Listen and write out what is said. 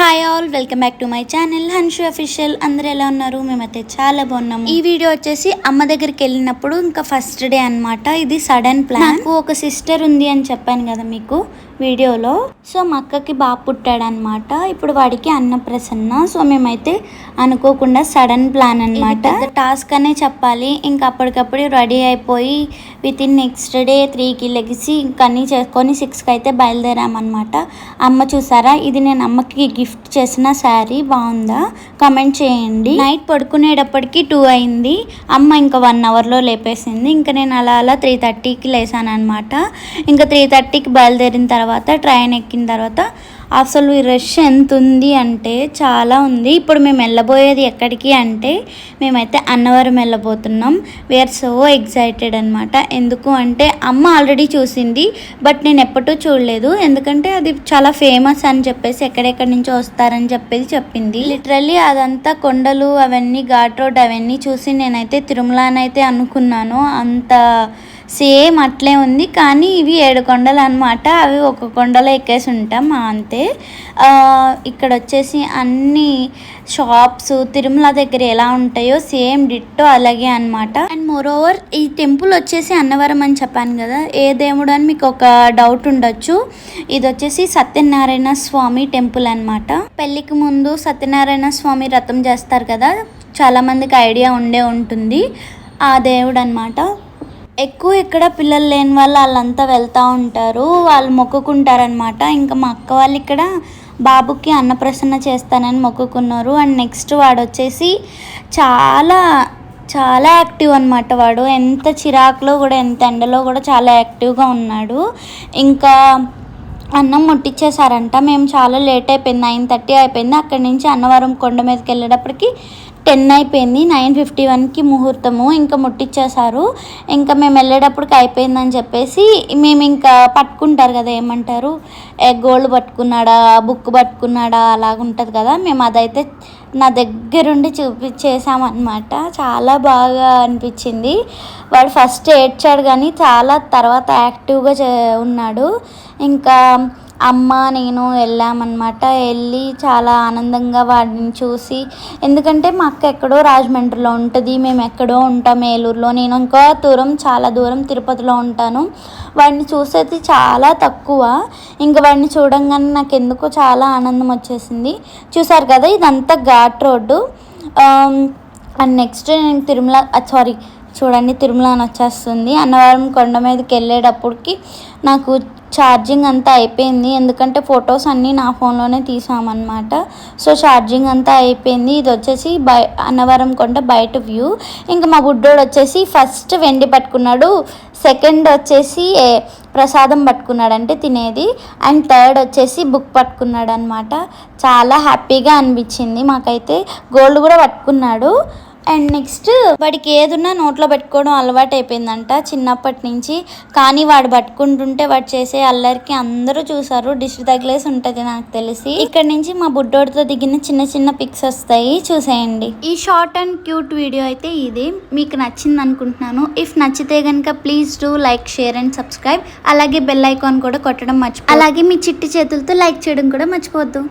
Hi all welcome back to my channel Hanshu official అందరు ఎలా ఉన్నారు? మేమైతే చాలా బాగున్నాము. ఈ వీడియో వచ్చేసి అమ్మ దగ్గరికి వెళ్ళినప్పుడు ఇంకా ఫస్ట్ డే అన్నమాట. ఇది సడన్ ప్లాన్ నాకు ఒక సిస్టర్ ఉంది అని చెప్పాను కదా మీకు. వీడియోలో. సో మా అక్కకి బాబు పుట్టాడు అనమాట ఇప్పుడు వాడికి అన్నప్రసన్న. సో మేమైతే అనుకోకుండా సడన్ ప్లాన్ అనమాట టాస్క్ అనే చెప్పాలి. ఇంకా అప్పటికప్పుడు రెడీ అయిపోయి విత్ ఇన్ నెక్స్ట్ డే త్రీకి లెగిసి ఇంకా అన్నీ చేసుకొని సిక్స్కి అయితే బయలుదేరామన్నమాట. అమ్మ చూసారా? ఇది నేను అమ్మకి గిఫ్ట్ చేసిన శారీ. బాగుందా? కమెంట్ చేయండి. నైట్ పడుకునేటప్పటికి టూ అయింది. అమ్మ ఇంకా వన్ అవర్లో లేపేసింది. ఇంకా నేను అలా అలా త్రీ థర్టీకి లేసాను అనమాట ఇంకా త్రీ థర్టీకి బయలుదేరిన తర్వాత తర్వాత ట్రైన్ ఎక్కిన తర్వాత అసలు ఈ రష్ ఎంత ఉంది అంటే చాలా ఉంది. ఇప్పుడు మేము వెళ్ళబోయేది ఎక్కడికి అంటే మేమైతే అన్నవరం వెళ్ళబోతున్నాం. వీఆర్ సో ఎగ్జైటెడ్ అనమాట ఎందుకు అంటే అమ్మ ఆల్రెడీ చూసింది బట్ నేను ఎప్పటూ చూడలేదు. ఎందుకంటే అది చాలా ఫేమస్ అని చెప్పేసి ఎక్కడెక్కడి నుంచో వస్తారని చెప్పేసి చెప్పింది. లిటరల్లీ అదంతా కొండలు అవన్నీ ఘాట్ రోడ్ అవన్నీ చూసి నేనైతే తిరుమల అని అయితే అనుకున్నాను. అంత సేమ్ అట్లే ఉంది కానీ ఇవి ఏడు కొండలు అనమాట అవి ఒక కొండలో ఎక్కేసి ఉంటాం అంతే. ఇక్కడ వచ్చేసి అన్ని షాప్స్ తిరుమల దగ్గర ఎలా ఉంటాయో సేమ్ డిట్టో అలాగే అనమాట అండ్ మోరోవర్ ఈ టెంపుల్ వచ్చేసి అన్నవరం అని చెప్పాను కదా. ఏ దేవుడు అని మీకు ఒక డౌట్ ఉండొచ్చు. ఇది వచ్చేసి సత్యనారాయణ స్వామి టెంపుల్ అన్నమాట. పెళ్ళికి ముందు సత్యనారాయణ స్వామి రథం చేస్తారు కదా. చాలామందికి ఐడియా ఉండే ఉంటుంది. ఆ దేవుడు అనమాట ఎక్కువ ఇక్కడ పిల్లలు లేని వాళ్ళు వాళ్ళంతా వెళ్తూ ఉంటారు. వాళ్ళు మొక్కుకుంటారనమాట ఇంకా మా అక్క వాళ్ళు ఇక్కడ బాబుకి అన్నప్రసన్న చేస్తానని మొక్కుకున్నారు. అండ్ నెక్స్ట్ వాడు వచ్చేసి చాలా చాలా యాక్టివ్ అనమాట వాడు. ఎంత చిరాకులో కూడా ఎంత ఎండలో కూడా చాలా యాక్టివ్గా ఉన్నాడు. ఇంకా అన్నం ముట్టించేశారంట మేము చాలా లేట్ అయిపోయింది. నైన్ థర్టీ అయిపోయింది. అక్కడి నుంచి అన్నవరం కొండ మీదకి వెళ్ళేటప్పటికి టెన్ అయిపోయింది నైన్ ఫిఫ్టీ వన్కి ముహూర్తము ఇంకా ముట్టించేశారు ఇంకా మేము వెళ్ళేటప్పటికి అయిపోయిందని చెప్పేసి మేము ఇంకా పట్టుకుంటారు కదా ఏమంటారు? గోల్డ్ పట్టుకున్నాడా బుక్ పట్టుకున్నాడా అలాగుంటుంది కదా. మేము అదైతే నా దగ్గరుండి చూపించేసామన్నమాట చాలా బాగా అనిపించింది. వాడు ఫస్ట్ ఏడ్చాడు కానీ చాలా తర్వాత యాక్టివ్గా చే ఉన్నాడు. ఇంకా అమ్మ నేను వెళ్ళామన్నమాట. వెళ్ళి చాలా ఆనందంగా వాడిని చూసి ఎందుకంటే మా అక్క ఎక్కడో రాజమండ్రిలో ఉంటుంది. మేము ఎక్కడో ఉంటాం ఏలూరులో. నేను ఇంకా దూరం చాలా దూరం తిరుపతిలో ఉంటాను. వాడిని చూసేది చాలా తక్కువ. ఇంకా వాడిని చూడంగానే నాకు ఎందుకో చాలా ఆనందం వచ్చేసింది. చూసారు కదా ఇదంతా ఘాట్ రోడ్డు. అండ్ నెక్స్ట్ నేను తిరుమల సారీ చూడండి తిరుమల అని వచ్చేస్తుంది. అన్నవరం కొండ మీదకి వెళ్ళేటప్పటికి నాకు ఛార్జింగ్ అంతా అయిపోయింది. ఎందుకంటే ఫొటోస్ అన్నీ నా ఫోన్లోనే తీసామన్నమాట సో ఛార్జింగ్ అంతా అయిపోయింది. ఇది వచ్చేసి బయ అన్నవరం కొండ బయట వ్యూ ఇంకా మా బుడ్డోడు వచ్చేసి ఫస్ట్ వెండి పట్టుకున్నాడు. సెకండ్ వచ్చేసి ప్రసాదం పట్టుకున్నాడు అంటే తినేది. అండ్ థర్డ్ వచ్చేసి బుక్ పట్టుకున్నాడు అనమాట చాలా హ్యాపీగా అనిపించింది మాకైతే. గోల్డ్ కూడా పట్టుకున్నాడు. అండ్ నెక్స్ట్ వాడికి ఏదున్నా నోట్లో పెట్టుకోవడం అలవాటు అయిపోయిందంట చిన్నప్పటి నుంచి. కానీ వాడు పట్టుకుంటుంటే వాడు చేసే అల్లరికి అందరూ చూసారు డిష్ తగిలేసి ఉంటుంది నాకు తెలిసి. ఇక్కడ నుంచి మా బుడ్డోడితో దిగిన చిన్న చిన్న పిక్స్ వస్తాయి. చూసేయండి. ఈ షార్ట్ అండ్ క్యూట్ వీడియో అయితే ఇది. మీకు నచ్చింది అనుకుంటున్నాను ఇఫ్ నచ్చితే కనుక please do like share and subscribe. అలాగే బెల్ ఐకాన్ కూడా కొట్టడం మర్చిపో అలాగే మీ చిట్టి చేతులతో లైక్ చేయడం కూడా మర్చిపోద్దు